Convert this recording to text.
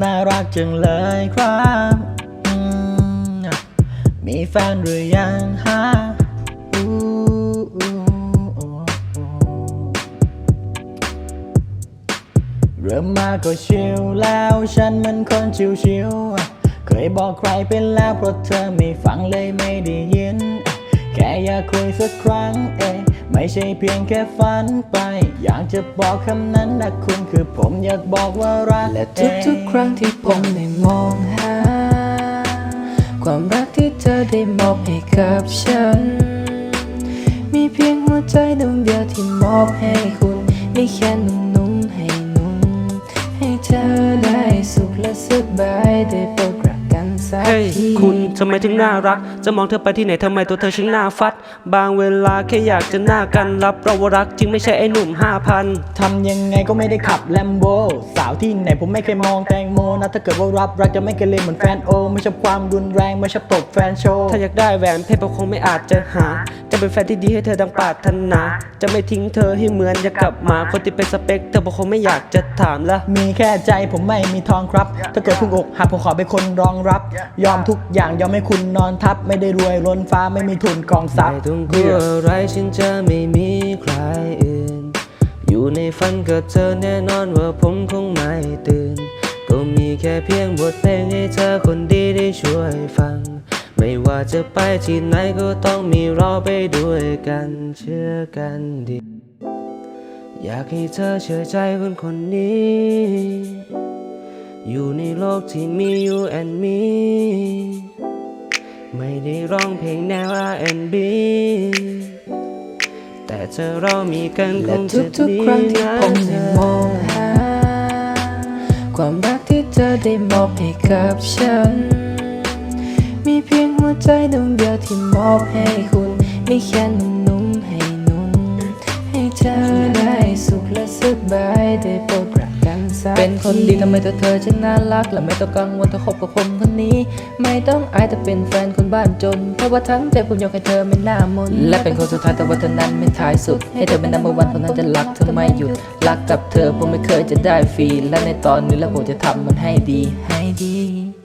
น่ารักจังเลยครับมีแฟนหรือยังฮะเริ่มมาก็ชิลแล้ว ฉันมันคนชิวๆเคยบอกใครไปแล้วเพราะเธอไม่ฟังเลยไม่ได้ยิน แค่อยากคุยสักครั้งเอง ไม่ใช่เพียงแค่ฝันไป อยากจะบอกคำนั้นนะคุณคือผมอยากบอกว่ารักและทุกๆครั้งที่ผมได้มองหา ความรักที่เธอได้มอบให้กับฉัน มีเพียงหัวใจดวงเดียวที่มอบให้คุณ ไม่แค่นุ่ม คุณทำไมถึงน่ารัก จะมองเธอไปที่ไหนทำไมตัวเธอช่างน่าฟัด บางเวลาแค่อยากจะหน้ากันรับเราว่ารักจริงไม่ใช่ไอ้หนุ่มห้าพันทำยังไงก็ไม่ได้ขับแลมโบสาวที่ไหนผมไม่เคยมองแตงโมนะถ้าเกิดว่ารับรักจะไม่เกเรเหมือนแฟนโอ ไม่ชอบความรุนแรงไม่ชอบตบแฟนโชว์ถ้าอยากได้แหวนเพชรก็คงไม่อาจจะหาจะ เป็นแฟนที่ดีให้เธอดังปรารถนา จะไม่ทิ้งเธอให้เหมือนอยากกลับมาคนที่เป็นสเปคเธอบอกคงไม่อยากจะถามละมีแค่ใจผมไม่มีทองครับ ถ้าเกิดพุ่งอกหักผมขอเป็นคนรองรับ ยอมทุกอย่างยอมให้คุณนอนทับ ไม่ได้รวยล้นฟ้าไม่มีทุนกองทรัพย์ไม่ต้องกลัวอะไรฉันจะไม่มีใครอื่น อยู่ในฝันกับเธอแน่นอนว่าผมคงไม่ตื่น ก็มีแค่เพียงบทเพลงให้เธอคนดีได้ช่วยฟัง ไม่ว่าจะไปที่ไหนก็ต้องมีเราไปด้วยกันเชื่อกันดี อยากให้เธอเชื่อใจคนคนนี้ อยู่ในโลกที่มี you and me ไม่ได้ร้องเพลงแนว R&B แต่เธอเรามีกันคและงทุจะกดีๆครั้งที่นะผมได้มองหา ความรักที่เธอได้มอบให้กับฉัน มีเพียงหัวใจดวงเดียวที่มอบให้คุณไม่แค่นุ่มให้นุ่มให้เธอได้สุขและสบายได้โปรดรักกันสักเป็นคนดีทำไมตัวเธอฉันน่ารัก และไม่ต้องกังวลถ้าคบกับคนคนนี้ ไม่ต้องอายแต่เป็นแฟนคนบ้านจนเพราะว่าทั้งใจผมยกให้เธอไม่น่ามนและเป็นคนสุดท้ายแต่ว่าเธอนั้นไม่ท้ายสุด ให้เธอเป็นนัมเบอร์วันผมนั้นจะรักเธอไม่หยุดรักกับเธอผมไม่เคยจะได้ฟรีและในตอนนี้แล้วผมจะทำมันให้ดีให้ดี